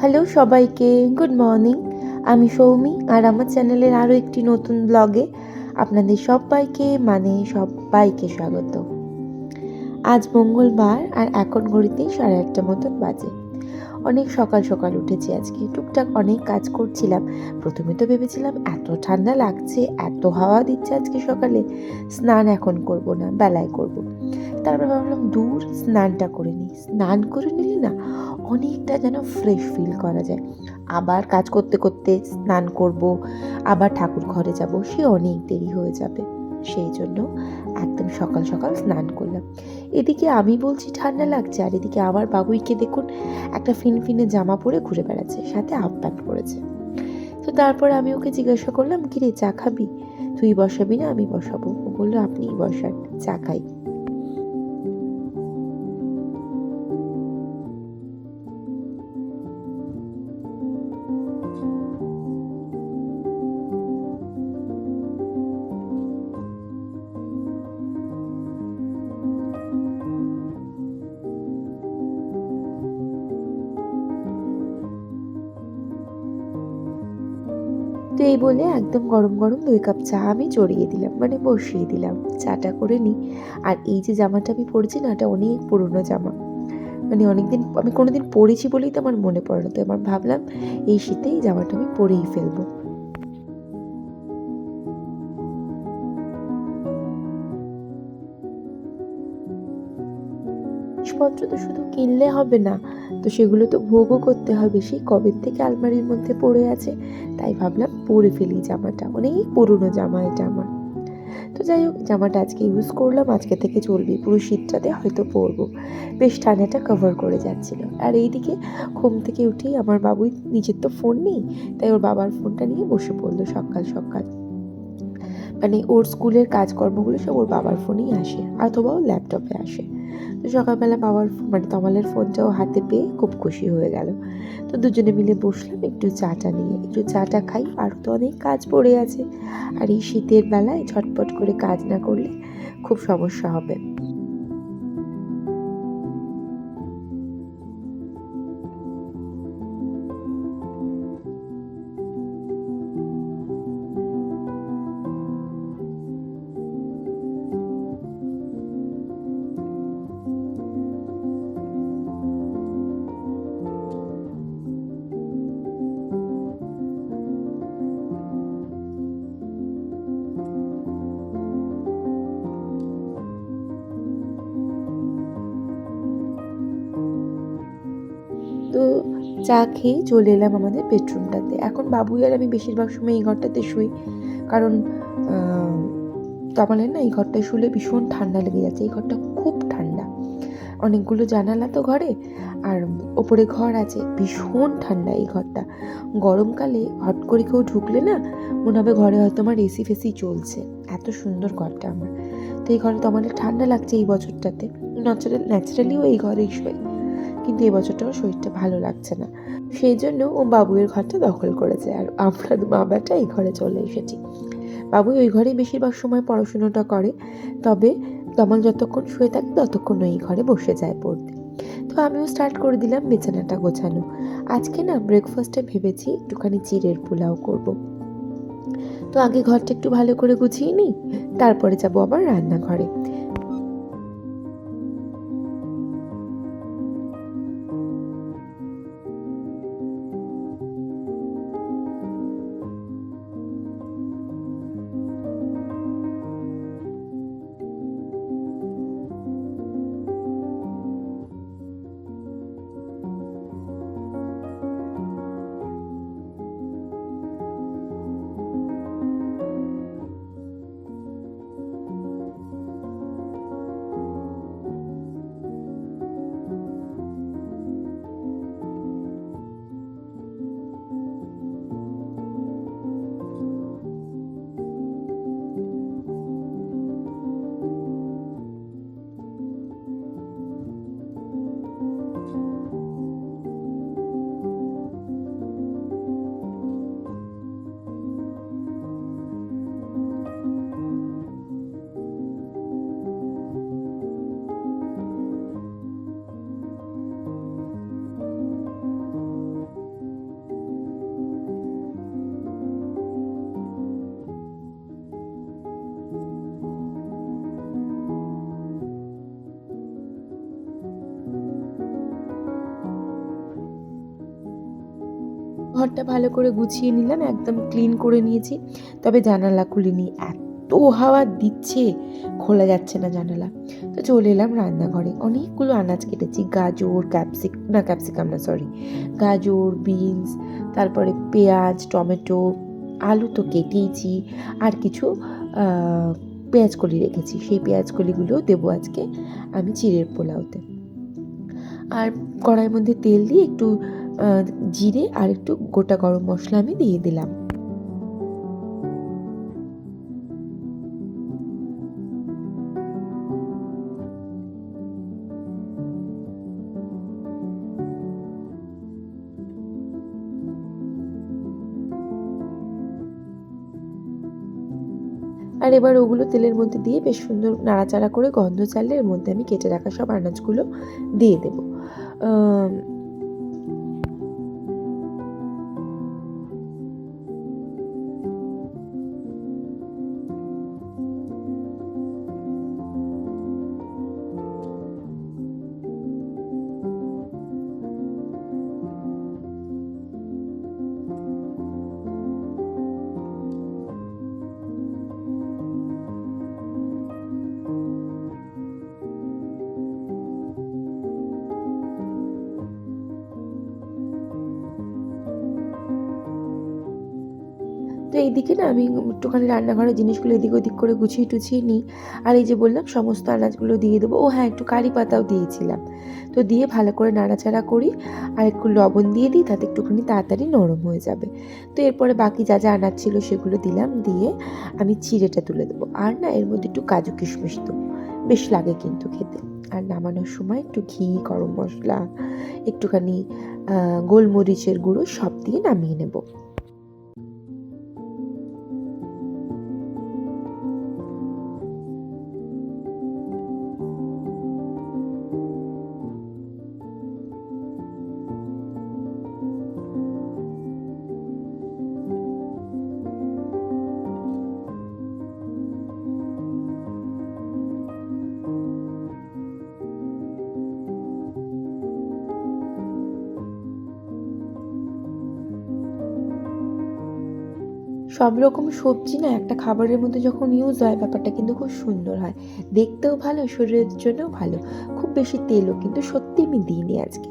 Hello সবাইকে, good morning. আমি সৌমি আর আমার চ্যানেলের আরও একটি নতুন ব্লগে আপনাদের সবাইকে মানে সবাইকে স্বাগত। আজ মঙ্গলবার আর এখন ঘড়িতে সাড়ে আটটা মতন বাজে। অনেক সকাল সকাল উঠেছি, আজকে টুকটাক অনেক কাজ করছিলাম। প্রথমে তো ভেবেছিলাম এত ঠান্ডা লাগছে, এত হাওয়া দিচ্ছে আজকে সকালে। স্নান এখন করব না, বেলায় করব। তারপর ভাবলাম দূর স্নানটা করে নিই। স্নান করে নিলে না অনেকটা যেন ফ্রেশ ফিল করা যায়। আবার কাজ করতে করতে স্নান করব, আবার ঠাকুর ঘরে যাব, সে অনেক দেরি হয়ে যাবে। সেই জন্য একদম সকাল সকাল স্নান করলাম। এদিকে আমি বলছি, ঠান্ডা লাগছে। আর এদিকে আমার বাবুইকে দেখুন একটা ফিনফিনে জামা পরে ঘুরে বেড়াচ্ছে, সাথে হাফ প্যান্ট পরেছে। তো তারপর আমি ওকে জিজ্ঞাসা করলাম কিরে চা খাবি? তুই বসাবি না, আমি বসাবো। ও বলল, আপনিই বসান, চা খাই। তো এই বলে একদম গরম গরম দুই কাপ চা আমি চড়িয়ে দিলাম মানে বসিয়ে দিলাম। চাটা করে নিই। আর এই যে জামাটা আমি পরেছি না, এটা অনেক পুরনো জামা। মানে অনেকদিন আমি কোনোদিন পরেছি বলেই তো আমার মনে পড়ে না। তো আমার ভাবলাম এই শীতে এই জামাটা আমি পরেই ফেলব। জিনিসপত্র তো শুধু কিনলে হবে না, তো সেগুলো তো ভোগও করতে হবে। সেই কবের থেকে আলমারির মধ্যে পড়ে আছে, তাই ভাবলাম পরে ফেলি জামাটা। অনেক পুরনো জামা এটা আমার। তো যাই হোক, জামাটা আজকে ইউজ করলাম, আজকে থেকে চলবে। পুরো শীতটাতে হয়তো পরবো। বেশ ঠান্ডাটা কভার করে যাচ্ছিল। আর এইদিকে ঘুম থেকে উঠেই আমার বাবুই নিজের তো ফোন নেই, তাই ওর বাবার ফোনটা নিয়ে বসে পড়ল সকাল সকাল। মানে ওর স্কুলের কাজকর্মগুলো সব ওর বাবার ফোনেই আসে অথবা ও ল্যাপটপে আসে। তো সকালবেলা বাবার মানে তমালের ফোনটাও হাতে পেয়ে খুব খুশি হয়ে গেল। তো দুজনে মিলে বসলাম, একটু চাটা নিয়ে, একটু চাটা খাই। আর তো অনেক কাজ পড়ে আছে। আর এই শীতের বেলায় ঝটপট করে কাজ না করলে খুব সমস্যা হবে। চা খেয়ে চলে এলাম আমাদের বেডরুমটাতে। এখন বাবুই আর আমি বেশিরভাগ সময় এই ঘরটাতে শুই। কারণ তমালের না এই ঘরটায় শুলে ভীষণ ঠান্ডা লেগে যাচ্ছে। এই ঘরটা খুব ঠান্ডা। অনেকগুলো জানালা তো ঘরে, আর ওপরে ঘর আছে। ভীষণ ঠান্ডা এই ঘরটা। গরমকালে হট করে কেউ ঢুকলে না, মনে হবে ঘরে হয়তো আমার এসি ফেসি চলছে। এত সুন্দর ঘরটা আমার। তো এই ঘরে তো আমাদের ঠান্ডা লাগছে এই বছরটাতে। ন্যাচারাল ন্যাচারালিও এই ঘরেই শোয়। কিন্তু এবছরটাও শরীরটা ভালো লাগছে না। সেই জন্য ও বাবুয়ের ঘরটা দখল করেছে আর আমরা মা এই ঘরে চলে এসেছি। বাবু ওই ঘরেই বেশিরভাগ সময় পড়াশুনোটা করে, তবে তমাল যতক্ষণ শুয়ে থাকে ততক্ষণ ওই ঘরে বসে যায় পড়তে। তো আমিও স্টার্ট করে দিলাম বিছানাটা গোছানো। আজকে না ব্রেকফাস্টে ভেবেছি একটুখানি চিড়ের পোলাও করব। তো আগে ঘরটা একটু ভালো করে গুছিয়ে নিই, তারপরে যাব আবার রান্নাঘরে। ঘরটা ভালো করে গুছিয়ে নিলাম, একদম ক্লিন করে নিয়েছি। তবে জানালা খুলিনি, এত হাওয়া দিচ্ছে, খোলা যাচ্ছে না জানালা। তো চলে এলাম রান্নাঘরে। অনেকগুলো আনাজ কেটেছি, গাজর ক্যাপসিক না ক্যাপসিকাম না সরি গাজর বিনস তারপরে পেঁয়াজ, টমেটো, আলু তো কেটেইছি, আর কিছু পেঁয়াজ কলি রেখেছি। সেই পেঁয়াজ কলিগুলোও দেবো আজকে আমি চিড়ের পোলাওতে। আর কড়াইয়ের মধ্যে তেল দিয়ে একটু জিরে আর একটু গোটা গরম মশলা আমি দিয়ে দিলাম। আর এবার ওগুলো তেলের মধ্যে দিয়ে বেশ সুন্দর নাড়াচাড়া করে গন্ধ চাললে এর মধ্যে আমি কেটে রাখা সব আনাজগুলো দিয়ে দেবো। এইদিকে না আমি একটুখানি রান্নাঘরের জিনিসগুলো এদিক ওদিক করে গুছিয়ে টুছিয়ে নিই। আর এই যে বললাম সমস্ত আনাজগুলো দিয়ে দেবো। ও হ্যাঁ একটু কারি পাতাও দিয়েছিলাম। তো দিয়ে ভালো করে নাড়াচাড়া করি আর একটু লবণ দিয়ে দিই, তাতে একটুখানি তাড়াতাড়ি নরম হয়ে যাবে। তো এরপরে বাকি যা যা আনাজ ছিল সেগুলো দিলাম, দিয়ে আমি চিড়েটা তুলে দেবো। আর না এর মধ্যে একটু কাজু কিশমিশ দেবো। বেশ লাগে কিন্তু খেতে। আর নামানোর সময় একটু ঘি, গরম মশলা, একটুখানি গোলমরিচের গুঁড়ো সব দিয়ে নামিয়ে নেব। সব রকম সবজি না একটা খাবারের মধ্যে যখন ইউজ হয়, ব্যাপারটা কিন্তু খুব সুন্দর হয়। দেখতেও ভালো, শরীরের জন্যও ভালো। খুব বেশি তেলও কিন্তু সত্যি আমি দিইনি আজকে।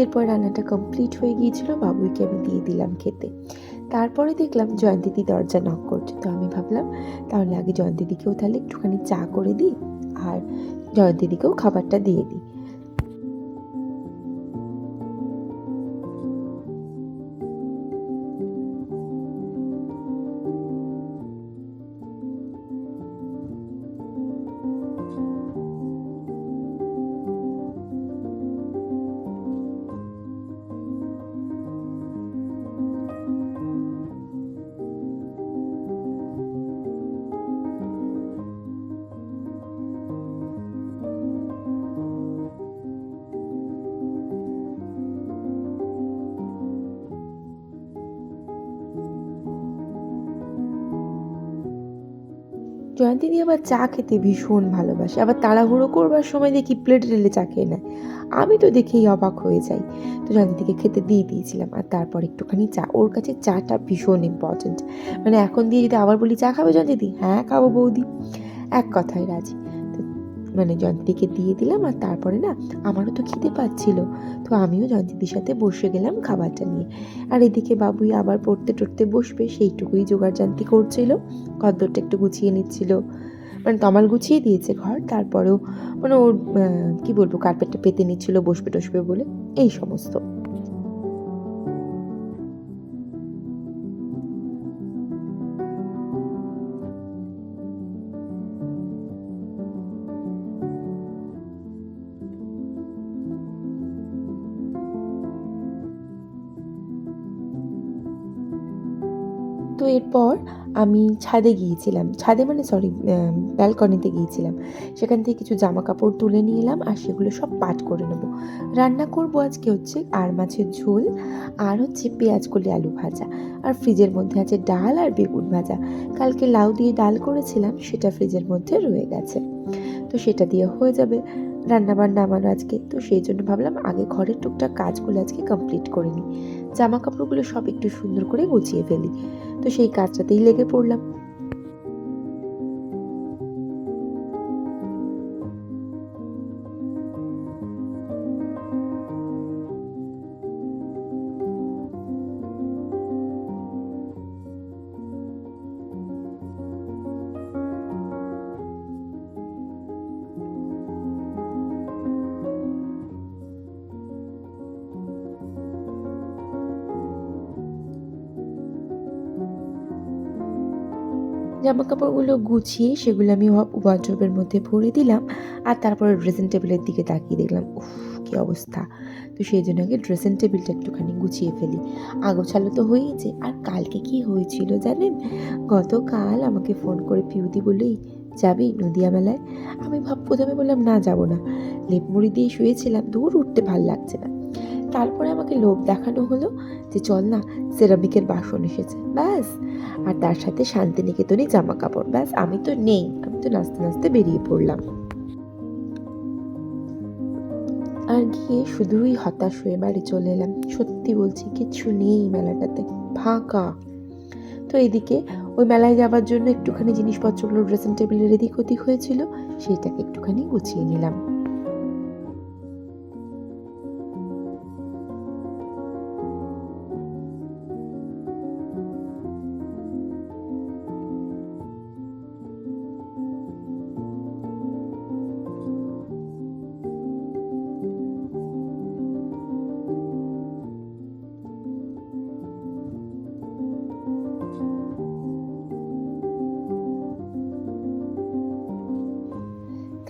এরপর রান্নাটা কমপ্লিট হয়ে গিয়েছিল, বাবুইকে আমি দিয়ে দিলাম খেতে। তারপরে দেখলাম জয়ন্তীদি দরজা নক করছে। তো আমি ভাবলাম, তাহলে আগে জয়ন্তীদিকেও তাহলে একটুখানি চা করে দিই, আর জয়ন্তীদিকেও খাবারটা দিয়ে দিই। জয়ন্তী দিয়ে আবার চা খেতে ভীষণ ভালোবাসে। আবার তাড়াহুড়ো করবার সময় দেখি প্লেট রেলে চা খেয়ে নেয়। আমি তো দেখেই অবাক হয়ে যাই। তো জয়ন্তীকে খেতে দিয়ে দিয়েছিলাম আর তারপর একটুখানি চা। ওর কাছে চাটা ভীষণ ইম্পর্টেন্ট মানে এখন দিয়ে যদি আবার বলি, চা খাবে জয়ন্তীদি হ্যাঁ খাব বৌদি। এক কথায় রাজি। মানে জয়ন্তীকে দিয়ে দিলাম আর তারপরে না আমারও তো খেতে পাচ্ছিল। তো আমিও জয়ন্তীদির সাথে বসে গেলাম খাবারটা নিয়ে। আর এদিকে বাবুই আবার পড়তে টড়তে বসবে, সেইটুকুই জোগাড় জান্তি করছিল। কদ্দরটা একটু গুছিয়ে নিচ্ছিল। মানে তমাল গুছিয়ে দিয়েছে ঘর, তারপরেও মানে ওর কী বলব কার্পেটটা পেতে নিচ্ছিল বসবে টসবে বলে, এই সমস্ত। তো এরপর আমি ছাদে গিয়েছিলাম। ছাদে মানে সরি ব্যালকনিতে গিয়েছিলাম। সেখান থেকে কিছু জামা কাপড় তুলে নিয়ে এলাম আর সেগুলো সব পাট করে নেব। রান্না করব আজকে হচ্ছে আর মাছের ঝোল আর হচ্ছে পেঁয়াজ কলি আলু ভাজা। আর ফ্রিজের মধ্যে আছে ডাল আর বেগুন ভাজা। কালকে লাউ দিয়ে ডাল করেছিলাম, সেটা ফ্রিজের মধ্যে রয়ে গেছে। তো সেটা দিয়ে হয়ে যাবে। রান্না বান্না আমারও আজকে। তো সেই জন্য ভাবলাম আগে ঘরের টুকটাক কাজগুলো আজকে কমপ্লিট করে নিই। জামা কাপড়গুলো সব একটু সুন্দর করে গুছিয়ে ফেলি। তো সেই কাজটাতেই লেগে পড়লাম। জামা কাপড়গুলো গুছিয়ে সেগুলো আমি ওয়ার্ড্রোবের মধ্যে ভরে দিলাম আর তারপরে ড্রেসিং টেবিলের দিকে তাকিয়ে দেখলাম, উফ, কী অবস্থা। তো সেই জন্য আগে ড্রেসিং টেবিলটা একটুখানি গুছিয়ে ফেলি। আগোছালো তো হয়েইছে, আর কালকে কি হয়েছিল জানেন? গতকাল আমাকে ফোন করে পিউদি বলেই যাবি নদিয়া মেলায়? আমি ভাব, প্রথমে বললাম, না, যাব না। লেপ মুড়ি দিয়ে শুয়েছিলাম, দূর উঠতে ভালো লাগছে না। তারপরে আমাকে লোভ দেখানো হলো যে চল না সেরামিকের বাসন এসেছে, ব্যাস। আর তার সাথে শান্তিনিকেতনে জামা কাপড় ব্যাস, আমি তো নেই, আমি তো নাচতে নাচতে বেরিয়ে পড়লাম। আর গিয়ে শুধুই হতাশ হয়ে বাড়ি চলে এলাম। সত্যি বলছি, কিচ্ছু নেই মেলাটাতে, ফাঁকা। তো এদিকে ওই মেলায় যাওয়ার জন্য একটুখানি জিনিসপত্রগুলো ড্রেসিং টেবিলের এদিক ওদিক হয়েছিল সেইটাকে একটুখানি গুছিয়ে নিলাম।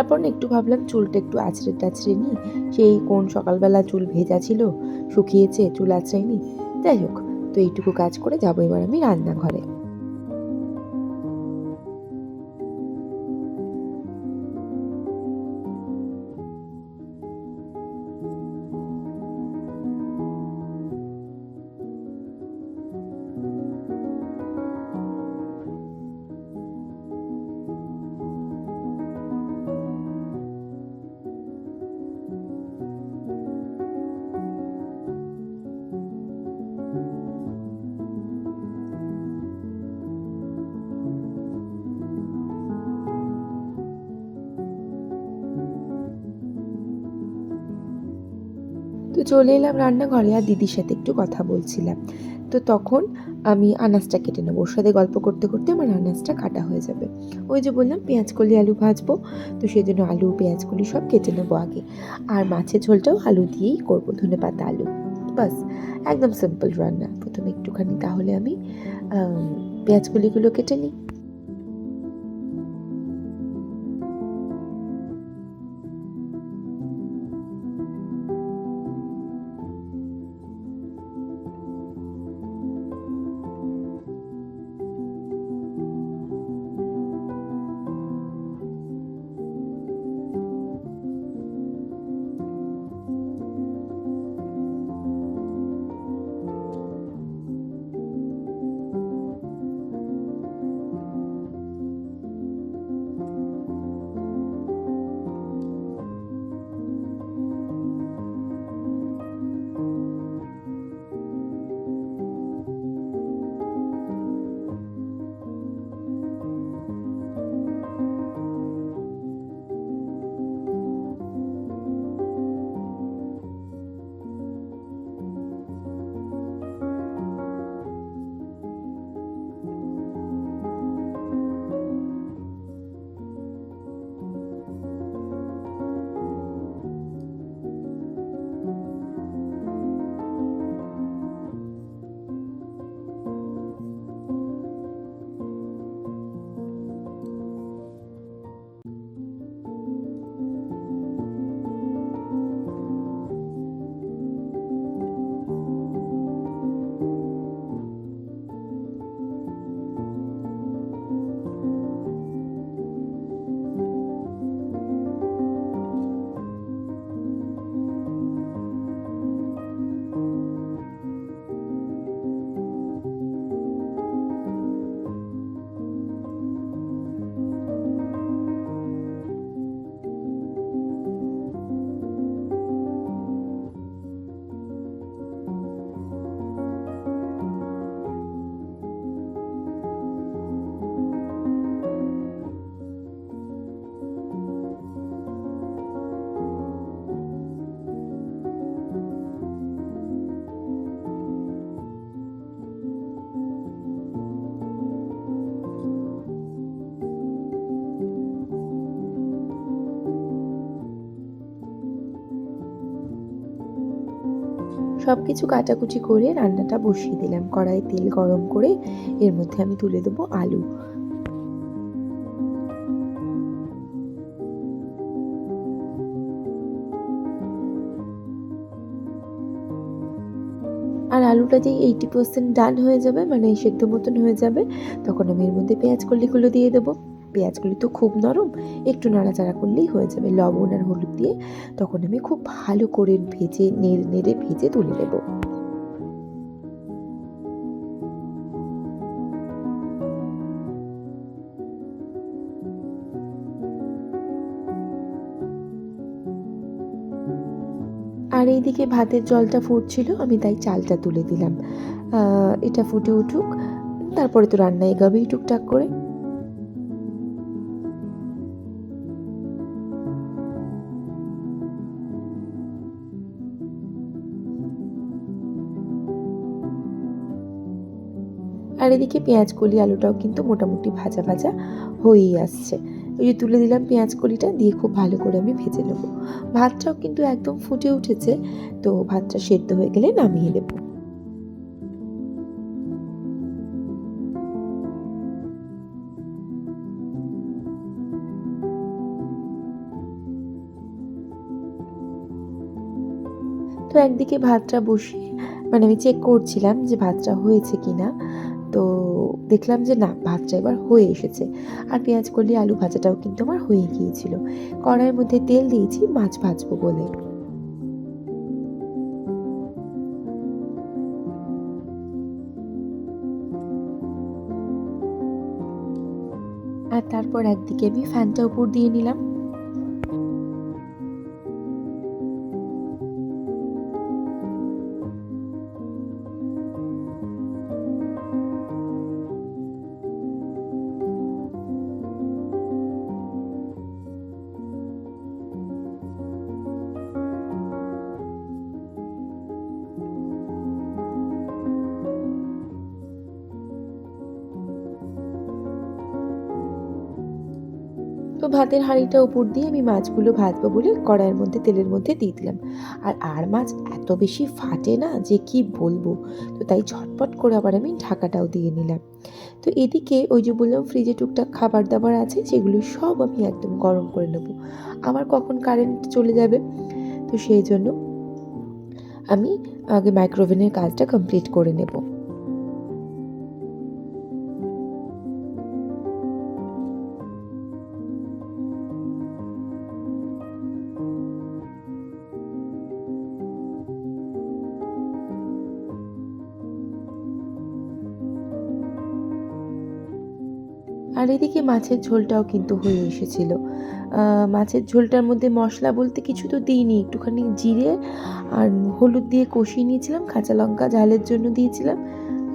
তারপর না একটু ভাবলাম চুলটা একটু আছড়ে টাছড়ে নিই। সেই কোন সকালবেলা চুল ভেজা ছিল, শুকিয়েছে, চুল আছড়াইনি যাই হোক, তো এইটুকু কাজ করে যাব এবার আমি রান্নাঘরে। চলে এলাম রান্নাঘরে আর দিদির সাথে একটু কথা বলছিলাম। তো তখন আমি আনাজটা কেটে নেব। ওর সাথে গল্প করতে করতে আমার আনাজটা কাটা হয়ে যাবে। ওই যে বললাম পেঁয়াজ কলি আলু ভাজবো। তো সেই জন্য আলু পেঁয়াজ কলি সব কেটে নেব আগে। আর মাছের ঝোলটাও আলু দিয়েই করব, ধনে পাতা, আলু। বাস, একদম সিম্পল রান্না। প্রথমে একটুখানি, তাহলে আমি পেঁয়াজ কলিগুলো কেটে নিই। সব কিছু কাটাকুটি করে রান্নাটা বসিয়ে দিলাম। কড়াই তেল গরম করে এর মধ্যে আমি তুলে দেবো আলু। আর আলুটা যেই এইটি পার্সেন্ট ডান হয়ে যাবে মানে সেদ্ধ মতন হয়ে যাবে, তখন আমি এর মধ্যে পেঁয়াজ কলিগুলো দিয়ে দেবো। পেঁয়াজগুলি তো খুব নরম, একটু নাড়াচাড়া করলেই হয়ে যাবে। লবণ আর হলুদ দিয়ে তখন আমি খুব ভালো করে ভেজে, নেড়ে নেড়ে ভেজে তুলে নেব। আর এইদিকে ভাতের জলটা ফুটছিল, আমি তাই চালটা তুলে দিলাম। এটা ফুটে উঠুক, তারপরে তো রান্না এগাবেই টুকটাক করে। আর এদিকে পেঁয়াজ কলি আলুটাও কিন্তু মোটামুটি ভাজা ভাজা হয়েই আসছে। ওই যে তুলে দিলাম পেঁয়াজ কলিটা দিয়ে খুব ভালো করে আমি ভেজে নেব। ভাতটাও কিন্তু একদম ফুটে উঠেছে, তো ভাতটা সেদ্ধ হয়ে গেলে নামিয়ে দেবো তো একদিকে ভাতটা বসিয়ে মানে আমি চেক করছিলাম যে ভাতটা হয়েছে কি না তো দেখলাম যে না, ভাতটা এবার হয়ে এসেছে। আর পেঁয়াজ করলে আলু ভাজাটাও কিন্তু আমার হয়ে গিয়েছিল। কড়াইয়ের মধ্যে তেল দিয়েছি, মাছ ভাজবো বলে। আর তারপর একদিকে আমি ফ্যানটা উপর দিয়ে নিলাম। ভাতের হাঁড়িটা উপর দিয়ে আমি মাছগুলো ভাজবো বলে কড়াইয়ের মধ্যে, তেলের মধ্যে দিয়ে দিলাম। আর আর মাছ এত বেশি ফাটে না যে কি বলব? তো তাই ঝটপট করে আবার আমি ঢাকাটাও দিয়ে নিলাম। তো এদিকে ওই যে বললাম, ফ্রিজে টুকটাক খাবার দাবার আছে, সেগুলো সব আমি একদম গরম করে নেব। আমার কখন কারেন্ট চলে যাবে? তো সেই জন্য আমি আগে মাইক্রোওভেনের কাজটা কমপ্লিট করে নেব। এদিকে মাছের ঝোলটাও কিন্তু হয়ে এসেছিল। মাছের ঝোলটার মধ্যে মশলা বলতে কিছু তো দিইনি, একটুখানি জিরে আর হলুদ দিয়ে কষিয়ে নিয়েছিলাম, কাঁচা লঙ্কা ঝালের জন্য দিয়েছিলাম,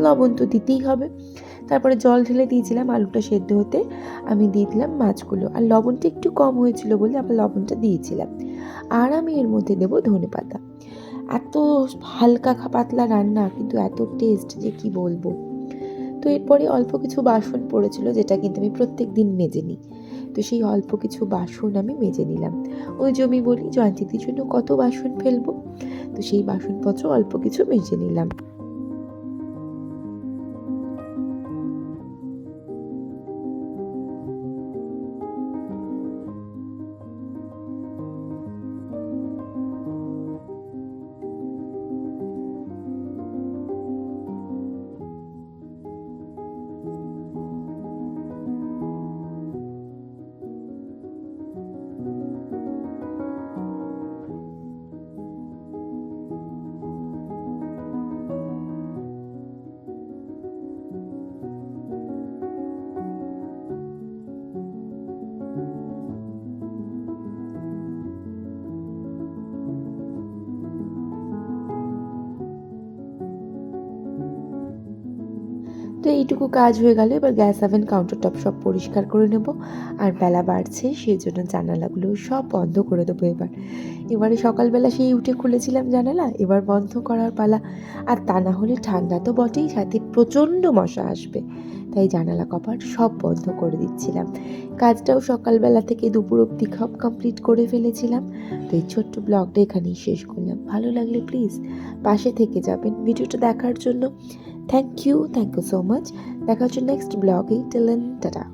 লবণ তো দিতেই হবে। তারপরে জল ঢেলে দিয়েছিলাম আলুটা সেদ্ধ হতে, আমি দিয়ে দিলাম মাছগুলো। আর লবণটা একটু কম হয়েছিল বলে আবার লবণটা দিয়েছিলাম। আর আমি এর মধ্যে দেবো ধনে পাতা। এত হালকা পাতলা রান্না, কিন্তু এত টেস্ট যে কি বলব। তো এরপরে অল্প কিছু বাসন পড়েছিল, যেটা কিন্তু আমি প্রত্যেক দিন মেজে নিই। তো সেই অল্প কিছু বাসন আমি মেজে নিলাম। ওই জমি বলি জয়ন্তীদের জন্য কত বাসন ফেলব? তো সেই বাসনপত্র অল্প কিছু মেজে নিলাম। তো এইটুকু কাজ হয়ে গেল। এবার গ্যাস ওভেন কাউন্টার টপ সব পরিষ্কার করে নেব। আর বেলা বাড়ছে, সেই জন্য জানালাগুলো সব বন্ধ করে দেবো এবার। এবারে সকালবেলা সেই উঠে খুলেছিলাম জানালা, এবার বন্ধ করার পালা। আর তা না হলে ঠান্ডা তো বটেই, সাথে প্রচণ্ড মশা আসবে। তাই জানালা কপাট সব বন্ধ করে দিচ্ছিলাম। কাজটাও সকালবেলা থেকে দুপুর অবধি সব কমপ্লিট করে ফেলেছিলাম। তো এই ছোট্ট ব্লগটা এখানেই শেষ করলাম। ভালো লাগলে প্লিজ পাশে থেকে যাবেন। ভিডিওটা দেখার জন্য thank you thank you so much দেখা হচ্ছে নেক্সট ব্লগে টেলেন টাটা